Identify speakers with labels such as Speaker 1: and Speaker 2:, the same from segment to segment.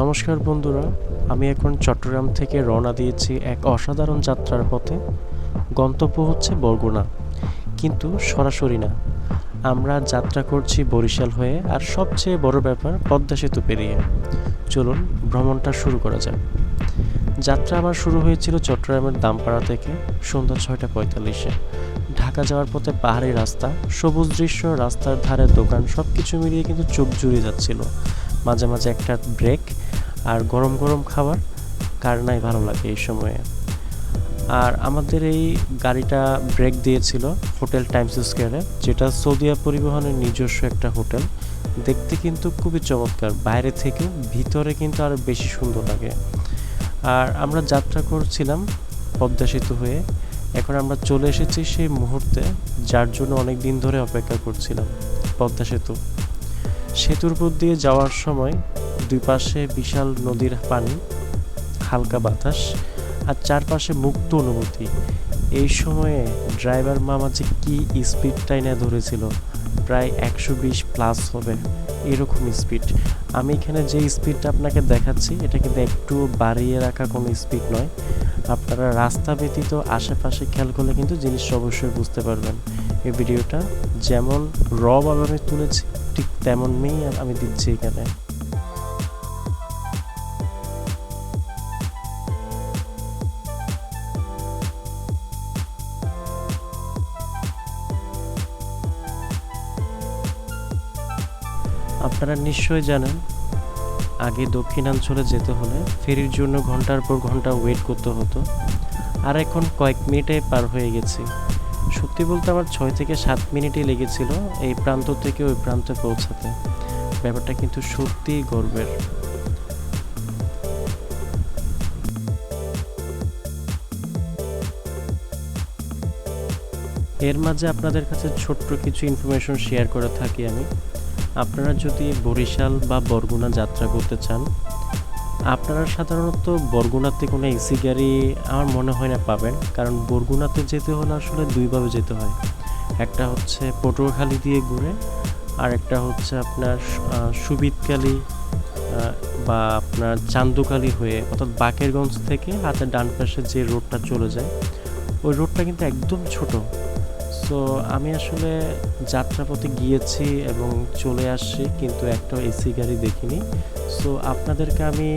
Speaker 1: নমস্কার বন্ধুরা, আমি এখন চট্টগ্রাম থেকে রওনা দিয়েছি এক অসাধারণ যাত্রার পথে। গন্তব্য হচ্ছে বরগুনা। কিন্তু সরাসরি না। আমরা যাত্রা করছি বরিশাল হয়ে, আর সবচেয়ে বড় ব্যাপার পদ্মা সেতু পেরিয়ে। চলুন ভ্রমণটা শুরু করা যাক। যাত্রা আমার শুরু হয়েছিল চট্টগ্রামের দামপাড়া থেকে, সন্ধ্যা ছয়টা পঁয়তাল্লিশে। ঢাকা যাওয়ার পথে পাহাড়ি রাস্তা, সবুজ দৃশ্য, রাস্তার ধারে দোকান সব কিছু মিলিয়ে কিন্তু চোখ জুড়ে যাচ্ছিল। মাঝে মাঝে একটা ব্রেক আর গরম গরম খাবার কার নাই ভালো লাগে এই সময়ে। আর আমাদের এই গাড়িটা ব্রেক দিয়েছিল হোটেল টাইমস স্কোয়ারে যেটা সৌদিয়া পরিবহনের নিজস্ব একটা হোটেল। দেখতে কিন্তু খুবই চমৎকার, বাইরে থেকে ভিতরে কিন্তু আরও বেশি সুন্দর লাগে। আর আমরা যাত্রা করছিলাম পদ্মা সেতু হয়ে। এখন আমরা চলে এসেছি সেই মুহূর্তে, যার জন্য অনেক দিন ধরে অপেক্ষা করছিলাম পদ্মা সেতু। সেতুর উপর দিয়ে যাওয়ার সময় দুই পাশে বিশাল নদীর পানি, হালকা বাতাস, আর চারপাশে মুক্ত অনুভূতি। এই সময়ে ড্রাইভার মামা যে কি স্পিড টাইনে ধরেছিল, প্রায় একশো বিশ প্লাস হবে, এরকম স্পিড। আমি এখানে যে স্পিডটা আপনাকে দেখাচ্ছি, এটা কিন্তু একটু বাড়িয়ে রাখা কোনো স্পিড নয়। আপনারা রাস্তা ব্যতীত আশেপাশে খেয়াল করলে কিন্তু জিনিসটা অবশ্যই বুঝতে পারবেন। এই ভিডিওটা যেমন র আমি তুলেছি, ঠিক তেমন আমি দিচ্ছি এখানে। আপনারা নিশ্চয়ই জানেন, আগে দক্ষিণাঞ্চলে যেতে হলে ফেরির জন্য ঘণ্টার পর ঘণ্টা ওয়েট করতে হতো। আর এখন কয়েক মিনিটে পার হয়ে গেছি। সত্যি বলতে আমার ছয় থেকে সাত মিনিটই লেগেছিল এই প্রান্ত থেকে ওই প্রান্তে পৌঁছাতে। ব্যাপারটা কিন্তু সত্যিই গর্বের। এর মাঝে আপনাদের কাছে ছোট্ট কিছু ইনফরমেশন শেয়ার করে থাকি আমি। আপনারা যদি বরিশাল বা বরগুনা যাত্রা করতে চান আপনারা সাধারণত বরগুনাতে কোনো এসি গাড়ি আমার মনে হয় না পাবেন কারণ বরগুনাতে যেতে হলে আসলে দুইভাবে যেতে হয়। একটা হচ্ছে পটুয়াখালী দিয়ে ঘুরে আর একটা হচ্ছে আপনার আহ, সুবিদকালী বা আপনার চান্দুকালী হয়ে অর্থাৎ বাকেরগঞ্জ থেকে হাতের ডান পাশে যে রোডটা চলে যায় ওই রোডটা কিন্তু একদম ছোট। সো আমি আসলে যাত্রাপথে গিয়েছি এবং চলে আসছি, কিন্তু একটা এসি গাড়ি দেখিনি। সো আপনাদেরকে আমি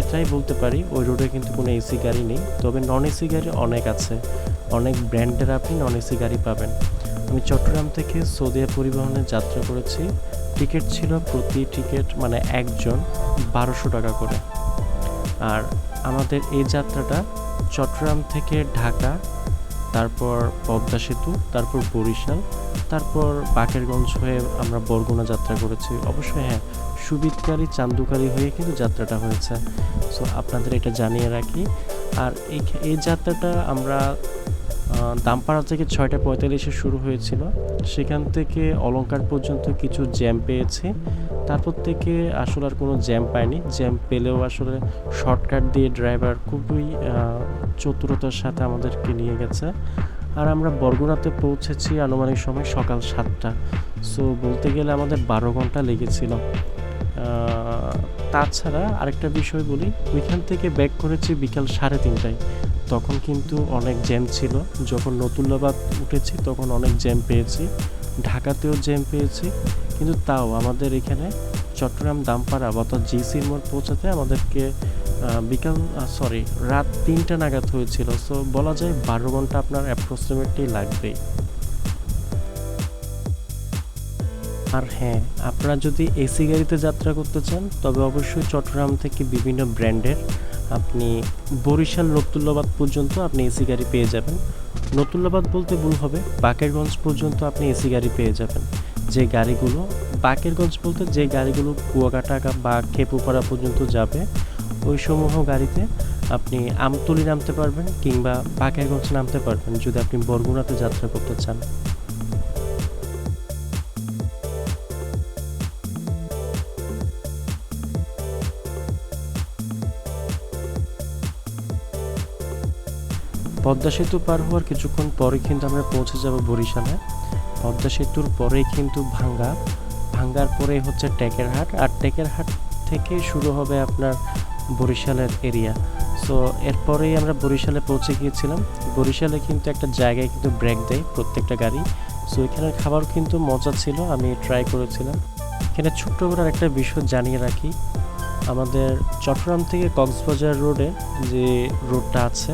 Speaker 1: এটাই বলতে পারি, ওই রোডে কিন্তু কোনো এসি গাড়ি নেই। তবে নন এসি গাড়ি অনেক আছে। অনেক ব্র্যান্ডের আপনি নন এসি গাড়ি পাবেন। আমি চট্টগ্রাম থেকে সৌদিয়া পরিবহনে যাত্রা করেছি। টিকিট ছিল প্রতি টিকিট মানে একজন বারোশো টাকা করে। আর আমাদের এই যাত্রাটা চট্টগ্রাম থেকে ঢাকা তারপর পদ্মা সেতু, তারপর বরিশাল, তারপর বাকেরগঞ্জ হয়ে আমরা বরগুনা যাত্রা করেছি। অবশ্যই হ্যাঁ সুবিদকারী চান্দুকারী হয়ে কিন্তু যাত্রাটা হয়েছে। সো আপনাদের এটা জানিয়ে রাখি। আর এই এই যাত্রাটা আমরা দামপাড়া থেকে ছয়টা পঁয়তাল্লিশে শুরু হয়েছিল। সেখান থেকে অলঙ্কার পর্যন্ত কিছু জ্যাম পেয়েছি। তারপর থেকে আসলে আর কোনো জ্যাম পাইনি জ্যাম পেলেও আসলে শর্টকাট দিয়ে ড্রাইভার খুবই চতুরতার সাথে আমাদেরকে নিয়ে গেছে। আর আমরা বরগুনাতে পৌঁছেছি আনুমানিক সময় সকাল সাতটা। সো বলতে গেলে আমাদের বারো ঘণ্টা লেগেছিল। তাছাড়া আরেকটা বিষয় বলি, ওইখান থেকে ব্যাক করেছি বিকাল সাড়ে তিনটায়। তখন কিন্তু অনেক জ্যাম ছিল। যখন নতুল্লাবাদ উঠেছি তখন অনেক জ্যাম পেয়েছি। ঢাকাতেও জ্যাম পেয়েছি। কিন্তু তাও আমাদের এখানে চট্টগ্রাম দামপাড়া বা অর্থাৎ জিসির মোড় পৌঁছাতে আমাদেরকে বিকাল সরি রাত তিনটা নাগাদ হয়েছিল। সো বলা যায় বারো ঘণ্টা আপনার অ্যাপ্রক্সিমেটলি লাগবেই। আর হ্যাঁ আপনারা যদি এসি গাড়িতে যাত্রা করতে চান, তবে অবশ্যই চট্টগ্রাম থেকে বিভিন্ন ব্র্যান্ডের আপনি বরিশাল, নতুল্লাবাদ পর্যন্ত আপনি এসি গাড়ি পেয়ে যাবেন। নতুল্লাবাদ বলতে ভুল হবে, বাকেরগঞ্জ পর্যন্ত আপনি এসি গাড়ি পেয়ে যাবেন। যে গাড়িগুলো, বাকেরগঞ্জ বলতে যে গাড়িগুলো কুয়াকাটা বা খেপুপাড়া পর্যন্ত যাবে, ওই সমূহ গাড়িতে আপনি আমতলি নামতে পারবেন কিংবা বাকেরগঞ্জ নামতে পারবেন যদি আপনি বরগুনাতে যাত্রা করতে চান। পদ্মা সেতু পার হওয়ার কিছুক্ষণ পরে কিন্তু আমরা পৌঁছে যাব বরিশালে। পদ্মা সেতুর পরেই কিন্তু ভাঙ্গা। ভাঙ্গার পরে হচ্ছে টেকের হাট, আর টেকের হাট থেকে শুরু হবে আপনার বরিশালের এরিয়া। সো এরপরেই আমরা বরিশালে পৌঁছে গিয়েছিলাম। বরিশালে কিন্তু একটা জায়গায় কিন্তু ব্রেক দেয় প্রত্যেকটা গাড়ি। সো এখানের খাবার কিন্তু মজা ছিল, আমি ট্রাই করেছিলাম। এখানে ছোট্ট করে একটা বিষয় জানিয়ে রাখি। আমাদের চট্টগ্রাম থেকে কক্সবাজার রোডে যে রোডটা আছে,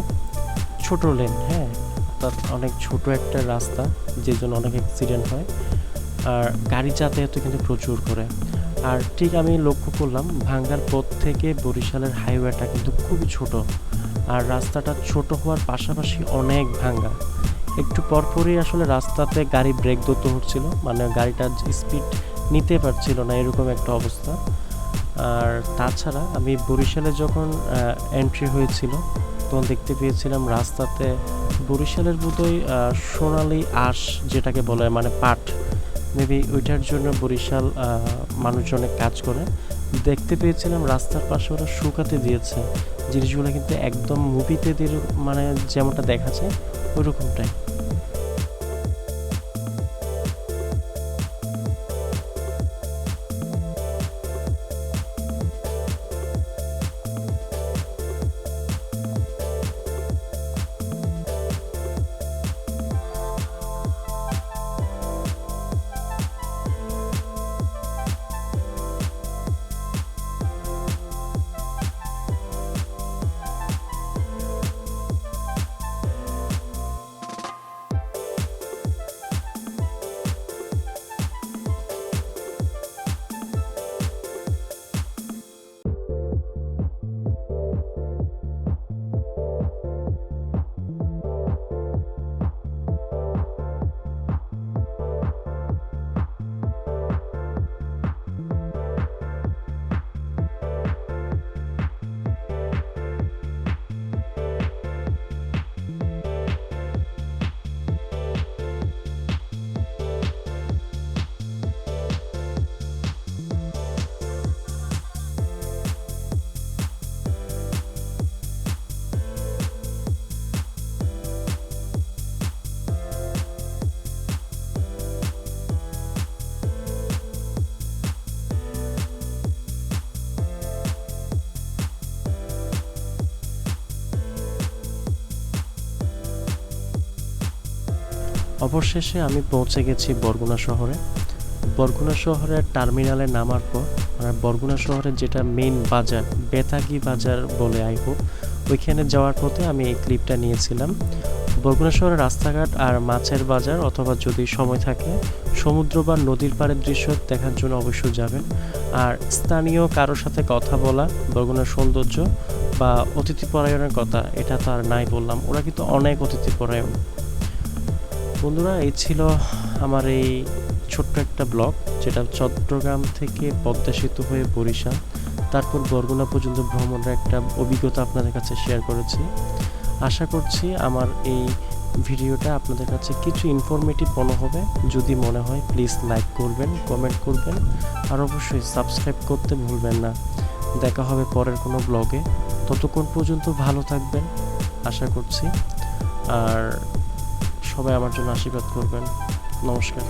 Speaker 1: ছোট লেন হ্যাঁ? অর্থাৎ অনেক ছোট একটা রাস্তা যে জন্য অনেক অ্যাক্সিডেন্ট হয়। আর গাড়ি যাতায়াতও কিন্তু প্রচুর করে। আর ঠিক আমি লক্ষ্য করলাম, ভাঙ্গার পথ থেকে বরিশালের হাইওয়েটা কিন্তু খুবই ছোট। আর রাস্তাটা ছোট হওয়ার পাশাপাশি অনেক ভাঙ্গা। একটু পরপরই আসলে রাস্তাতে গাড়ি ব্রেক ধরতে হচ্ছিল মানে গাড়িটা স্পিড নিতে পারছিল না, এরকম একটা অবস্থা। আর তাছাড়া আমি বরিশালে যখন এন্ট্রি হয়েছিল, তখন দেখতে পেয়েছিলাম রাস্তাতে বরিশালের বোধহয় সোনালি আঁশ যেটাকে বলে মানে পাট। মেবি ওইটার জন্য বরিশাল মানুষজনে কাজ করে। দেখতে পেয়েছিলাম রাস্তার পাশে ওরা শুকাতে দিয়েছে। জিনিসগুলো কিন্তু একদম মুভিতে মানে যেমনটা দেখা যায় ওইরকমটাই। অবশেষে আমি পৌঁছে গেছি বরগুনা শহরে। বরগুনা শহরের টার্মিনালে নামার পর মানে বরগুনা শহরের যেটা মেইন বাজার, বেতাগি বাজার বলে আই হোপ ওইখানে যাওয়ার পথে আমি এই ক্লিপটা নিয়েছিলাম। বরগুনা শহরের রাস্তাঘাট আর মাছের বাজার অথবা যদি সময় থাকে, সমুদ্র বা নদীর পাড়ের দৃশ্য দেখার জন্য অবশ্যই যাবেন। আর স্থানীয় কারোর সাথে কথা বলা বরগুনার সৌন্দর্য বা অতিথি পরায়ণের কথা, এটা তো আর নাই বললাম। ওরা কিন্তু অনেক অতিথি পরায়ণ। বন্ধুরা, এই ছিল আমার এই ছোট্ট একটা ব্লগ, যেটা চট্টগ্রাম থেকে পদ্মা সেতু হয়ে বরিশাল। তারপর বরগুনা পর্যন্ত ভ্রমণের একটা অভিজ্ঞতা আপনাদের কাছে শেয়ার করেছি। আশা করছি আমার এই ভিডিওটা আপনাদের কাছে কিছু ইনফরমেটিভ মনে হবে। যদি মনে হয় প্লিজ লাইক করবেন কমেন্ট করবেন, আর অবশ্যই সাবস্ক্রাইব করতে ভুলবেন না। দেখা হবে পরের কোনো ব্লগে। ততক্ষণ পর্যন্ত ভালো থাকবেন, আশা করছি। আর সবাই আমার জন্য আশীর্বাদ করবেন। নমস্কার।